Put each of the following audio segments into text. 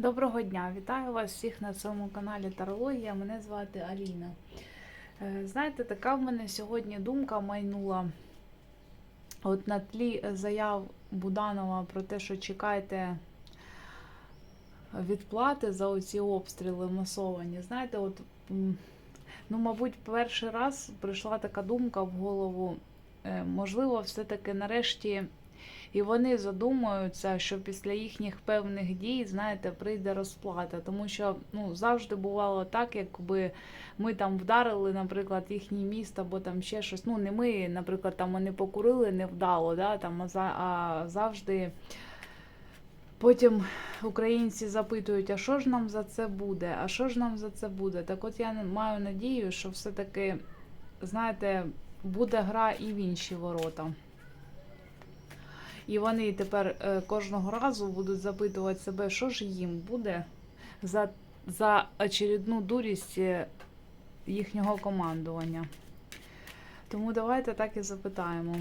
Доброго дня! Вітаю вас всіх на цьому каналі Тарологія. Мене звати Аліна. Е, Знаєте, така в мене сьогодні думка майнула. От на тлі заяв Буданова про те, що чекайте відплати за оці обстріли масовані. Знаєте, от, ну, мабуть, перший раз прийшла така думка в голову. е, Можливо, все-таки нарешті і вони задумуються, що після їхніх певних дій, знаєте, прийде розплата. Тому що ну, завжди бувало так, якби ми там вдарили, наприклад, їхній міст або там ще щось. Ну, не ми, наприклад, там вони покурили невдало, да, там, а, за- а завжди. Потім українці запитують, а що ж нам за це буде? А що ж нам за це буде? Так от я маю надію, що все-таки, знаєте, буде гра і в інші ворота. І вони тепер е, кожного разу будуть запитувати себе, що ж їм буде за, за очередну дурість е, їхнього командування. Тому давайте так і запитаємо.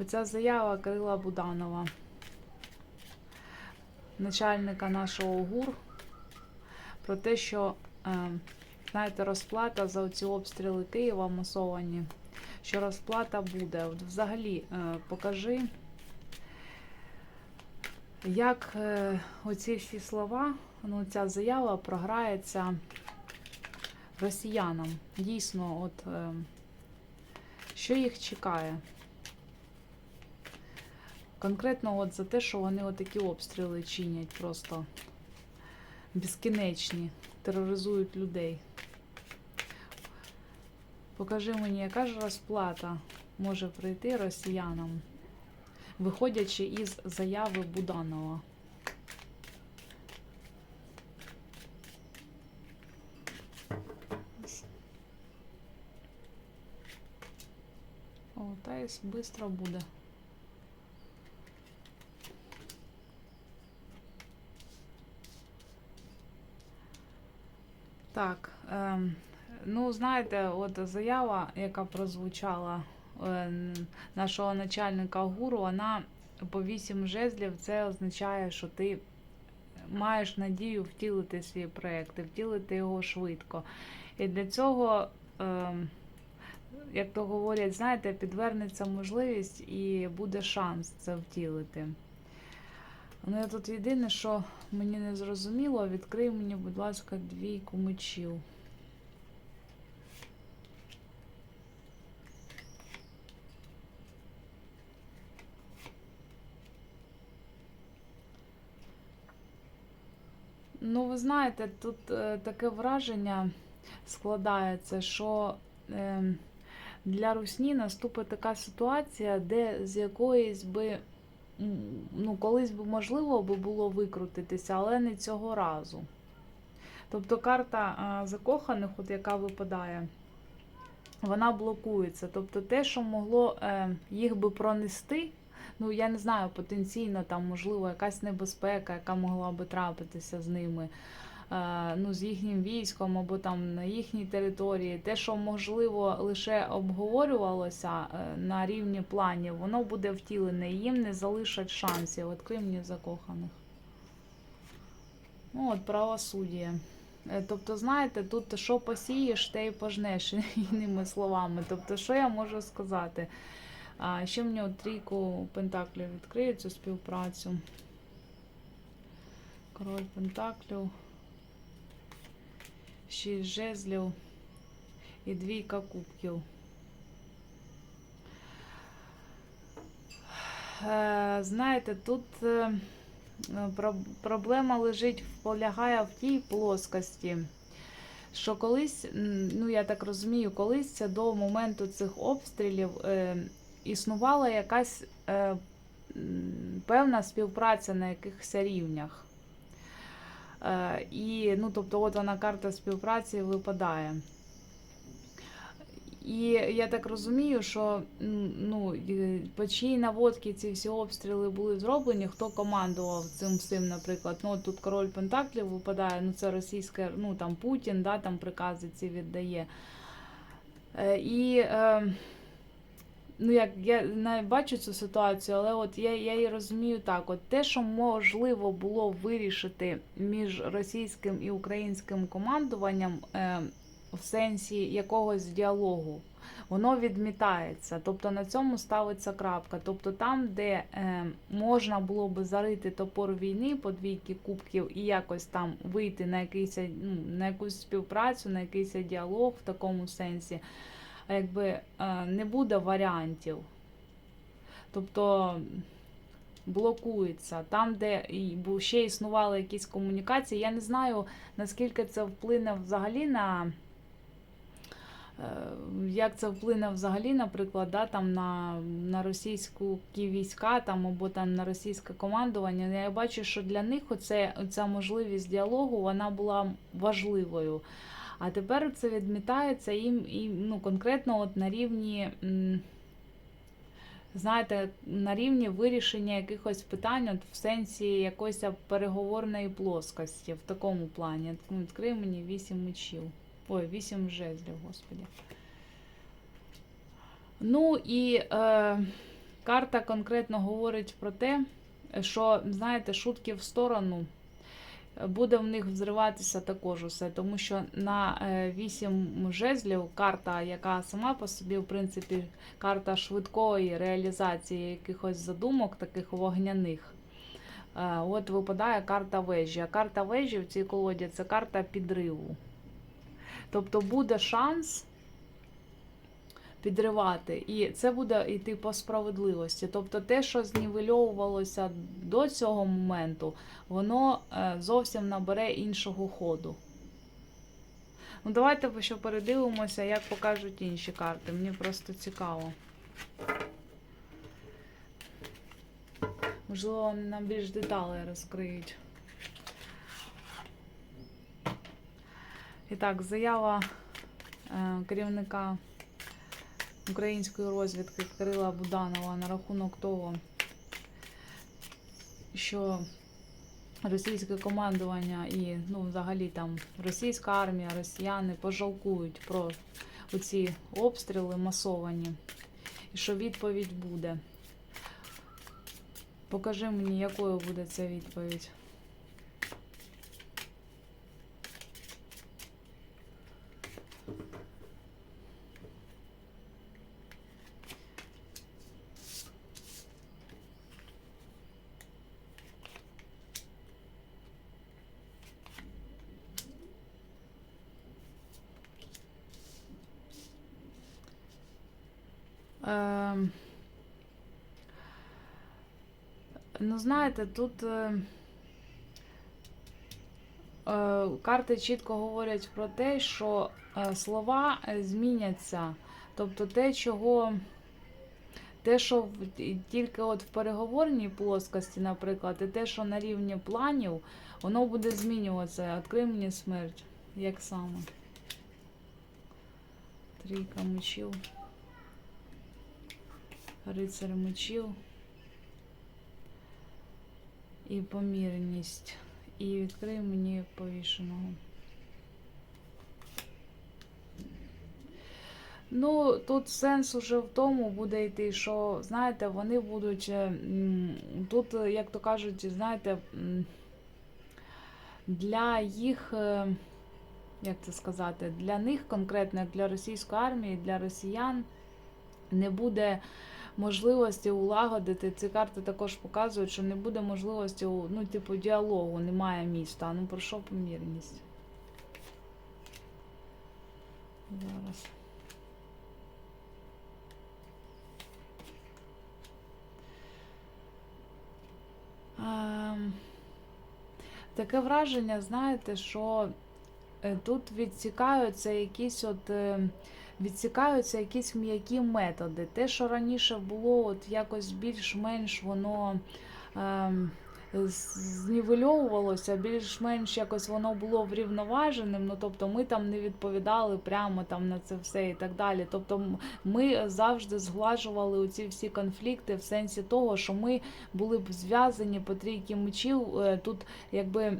Оця заява Кирила Буданова, начальника нашого ГУР, про те, що, е, знаєте, розплата за ці обстріли Києва масовані що розплата буде. От взагалі, е, покажи, як е, оці всі слова, ну, ця заява програється росіянам. Дійсно, от е, що їх чекає? Конкретно от за те, що вони отакі обстріли чинять просто безкінечні, тероризують людей. Покажи мені, яка ж розплата може прийти росіянам, виходячи із заяви Буданова. О, та й швидко буде. Так, ем, Ну, знаєте, от заява, яка прозвучала е, нашого начальника гуру, вона по вісім жезлів, це означає, що ти маєш надію втілити свій проєкт втілити його швидко. І для цього, е, як то говорять, знаєте, підвернеться можливість і буде шанс це втілити. Ну, я тут єдине, що мені не зрозуміло, відкрий мені, будь ласка, двійку мечів. Ну, ви знаєте, тут е, таке враження складається, що е, для Русні наступить така ситуація, де з якоїсь би, ну, колись би можливо би було викрутитися, але не цього разу. Тобто карта закоханих, от яка випадає, вона блокується. Тобто те, що могло е, їх би пронести, ну я не знаю, потенційно там, можливо, якась небезпека, яка могла би трапитися з ними, е, ну, з їхнім військом або там на їхній території. Те, що можливо лише обговорювалося е, на рівні планів, воно буде втілене, їм не залишать шансів. От крім закоханих. Ну, от правосуддя. Е, Тобто, знаєте, тут що посієш, те й пожнеш, іними словами. Тобто, що я можу сказати? А ще мені от трійку пентаклів відкриє цю співпрацю. Король пентаклів. Шість жезлів і двійка кубків. Е, Знаєте, тут е, про- проблема лежить, полягає в тій плоскості, що колись, ну я так розумію, колись це до моменту цих обстрілів е, існувала якась е, певна співпраця на якихось рівнях. Е, і, ну, тобто, от вона карта співпраці випадає. І я так розумію, що ну, по чиїй наводки ці всі обстріли були зроблені, хто командував цим всім, наприклад. Ну, тут король Пентаклів випадає, ну це російське, ну там Путін, да, там прикази ці віддає. Е, і е, ну як я не бачу цю ситуацію, але от я, я її розумію так: от те, що можливо було вирішити між російським і українським командуванням е, в сенсі якогось діалогу. Воно відмітається, тобто на цьому ставиться крапка. Тобто там, де е, можна було би зарити топор війни по двійки кубків і якось там вийти на якийсь, ну, на якусь співпрацю, на якийсь діалог в такому сенсі, якби е, не буде варіантів. Тобто блокується. Там, де ще існували якісь комунікації, я не знаю, наскільки це вплине взагалі на. е, Як це вплине взагалі, наприклад, да, там на, на російську війська там, або там на російське командування? Я бачу, що для них оце, оця можливість діалогу вона була важливою. А тепер це відмітається їм і ну, конкретно от на рівні, знаєте, на рівні вирішення якихось питань от в сенсі якоїсь переговорної плоскості, в такому плані. Ну, Відкрий мені вісім мечів. Ой, вісім жезлів, господі. Ну і е, карта конкретно говорить про те, що, знаєте, шутки в сторону буде в них взриватися також усе, тому що на е, 8 жезлів карта, яка сама по собі, в принципі, карта швидкої реалізації якихось задумок, таких вогняних. Е, От випадає карта вежі. А карта вежі в цій колоді це карта підриву. Тобто буде шанс підривати, і це буде йти по справедливості. Тобто те, що знівельовувалося до цього моменту, воно е, зовсім набере іншого ходу. Ну, давайте ще передивимося, як покажуть інші карти. Мені просто цікаво. Можливо, вони нам більш деталей розкриють. І так, заява е, керівника української розвідки Кирила Буданова на рахунок того, що російське командування і ну, взагалі там російська армія, росіяни пожалкують про оці обстріли масовані, і що відповідь буде. Покажи мені, якою буде ця відповідь. Ну, знаєте, тут е, е, карти чітко говорять про те, що е, слова зміняться. Тобто те, чого. Те, що тільки от в переговорній плоскості, наприклад, і те, що на рівні планів, воно буде змінюватися. Відкрий мені смерть. Як саме? Трійка мечів. Рицар мечів. І помірність. І відкрий мені повішеного. Ну, тут сенс уже в тому буде йти, що, знаєте, вони будуть. е, Тут, е, як то кажуть, знаєте, для їх, е, як це сказати, для них конкретно, для російської армії, для росіян не буде можливості улагодити. Ці карти також показують, що не буде можливості, ну, типу, діалогу, немає міста. Ну, про що помірність? Зараз. Ем, Таке враження, знаєте, що е, тут відсікаються якісь от. Е, Відсікаються якісь м'які методи. Те, що раніше було, от якось більш-менш воно з- знівельовувалося, більш-менш якось воно було врівноваженим. Ну тобто ми там не відповідали прямо там на це все і так далі. Тобто ми завжди зглажували ці всі конфлікти в сенсі того, що ми були б зв'язані по трійки мечів. е, Тут якби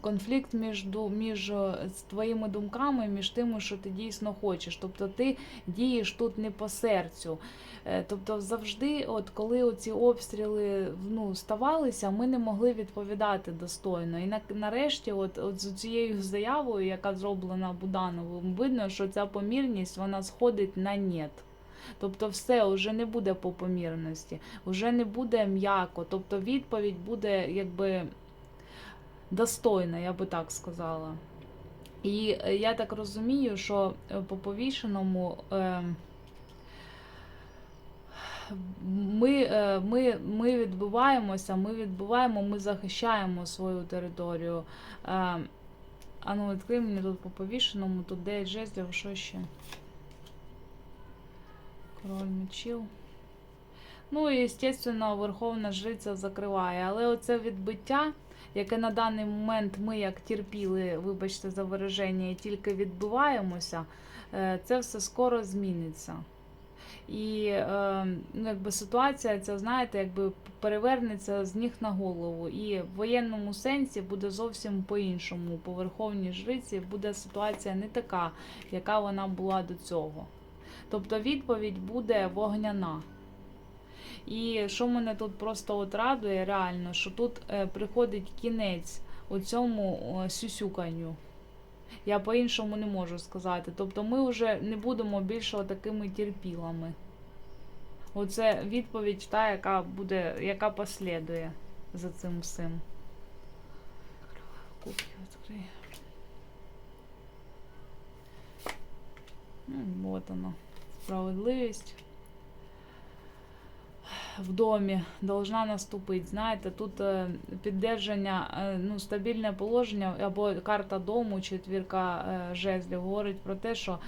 конфлікт між, між е, твоїми думками, між тими, що ти дійсно хочеш. Тобто ти дієш тут не по серцю. Е, Тобто завжди, от коли оці обстріли ну, ставалися, ми не могли відповідати достойно. І на, нарешті, от, от з цією заявою, яка зроблена Будановим, видно, що ця помірність вона сходить на нет. Тобто, все вже не буде по помірності, вже не буде м'яко. Тобто відповідь буде якби достойна, я би так сказала. І е, я так розумію, що е, по повішеному. Е, ми, е, ми, ми відбуваємося, ми відбуваємо, ми захищаємо свою територію. Е, А ну, відкрий мені тут по повішеному, тут 9 жезлів, що ще? Король мечів. Ну і, звісно, Верховна Жриця закриває. Але оце відбиття, яке на даний момент ми, як терпіли, вибачте за вираження, і тільки відбуваємося, е, це все скоро зміниться. І е, ну, якби ситуація ця, знаєте, якби перевернеться з ніг на голову. І в воєнному сенсі буде зовсім по-іншому. По верховній жриці буде ситуація не така, яка вона була до цього. Тобто відповідь буде вогняна. І що мене тут просто от радує, реально, що тут е, приходить кінець у цьому сюсюканню. Я по-іншому не можу сказати. Тобто ми вже не будемо більше такими терпілами. Оце відповідь та, яка буде, яка послідує за цим всім. Ну, от воно. Справедливість в домі должна наступити. Знаєте, тут е, піддержання, е, ну, стабільне положення або карта дому, четвірка е, жезлів говорить про те, що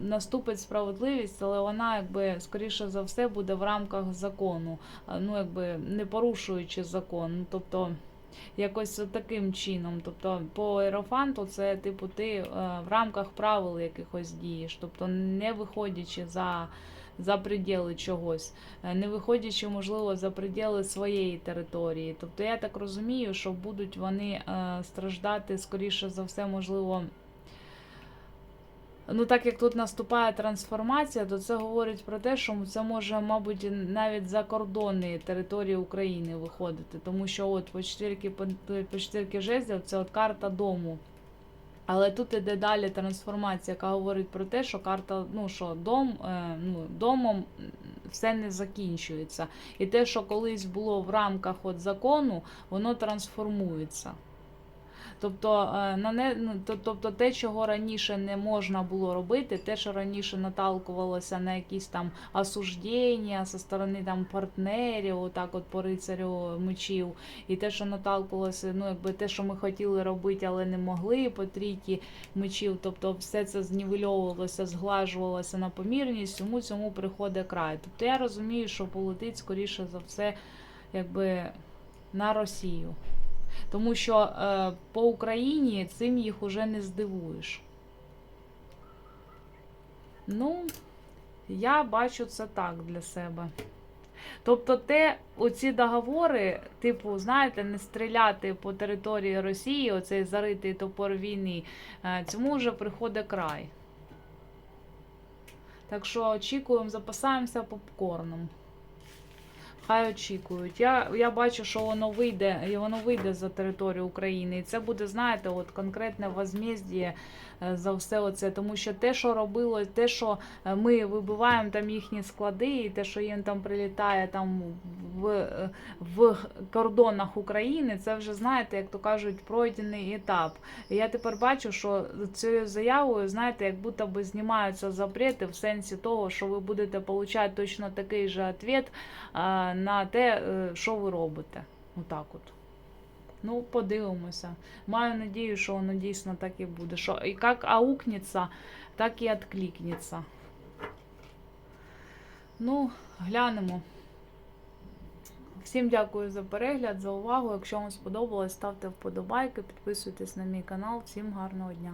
наступить справедливість, але вона, якби, скоріше за все, буде в рамках закону, ну, якби не порушуючи закон. Ну, тобто, якось таким чином. Тобто, по аерофанту це, типу, ти е, в рамках правил якихось дієш, тобто не виходячи за. За приділи чогось, е, не виходячи, можливо, за приділи своєї території. Тобто я так розумію, що будуть вони е, страждати, скоріше за все, можливо. Ну, так як тут наступає трансформація, то це говорить про те, що це може, мабуть, навіть за кордони території України виходити. Тому що от по четвірки, по, четвірки жезлів це от карта дому. Але тут іде далі трансформація, яка говорить про те, що карта, ну що дом, е, ну, домом все не закінчується. І те, що колись було в рамках от закону, воно трансформується. Тобто, е, на не, ну, тобто те, чого раніше не можна було робити, те, що раніше наталкувалося на якісь там осуждення зі сторони там партнерів, отак от по рицарю мечів, і те, що наталкувалося, ну якби те, що ми хотіли робити, але не могли по трійки мечів, тобто все це знівельовувалося, зглажувалося на помірність, цьому цьому приходить край. Тобто я розумію, що полетить скоріше за все, якби на Росію. Тому що е, по Україні цим їх уже не здивуєш. Ну, я бачу це так для себе. Тобто, те, оці договори, типу, знаєте, не стріляти по території Росії, оцей заритий топор війни, е, цьому вже приходить край. Так що очікуємо, запасаємося попкорном. Хай очікують. Я, я бачу, що воно вийде, і воно вийде за територію України. І це буде, знаєте, от конкретне возмездіє за все оце. Тому що те, що робило, те, що е, ми вибиваємо там їхні склади, і те, що їм там прилітає там в, е, в кордонах України, це вже, знаєте, як то кажуть, пройдений етап. І я тепер бачу, що цією заявою, знаєте, як будто би знімаються запрети в сенсі того, що ви будете отримати точно такий же а, на те, е, що ви робите. Отак от. Ну, подивимося. Маю надію, що воно дійсно так і буде. Що і як аукнеться, так і відкликнеться. Ну, глянемо. Всім дякую за перегляд, за увагу. Якщо вам сподобалось, ставте вподобайки, підписуйтесь на мій канал. Всім гарного дня!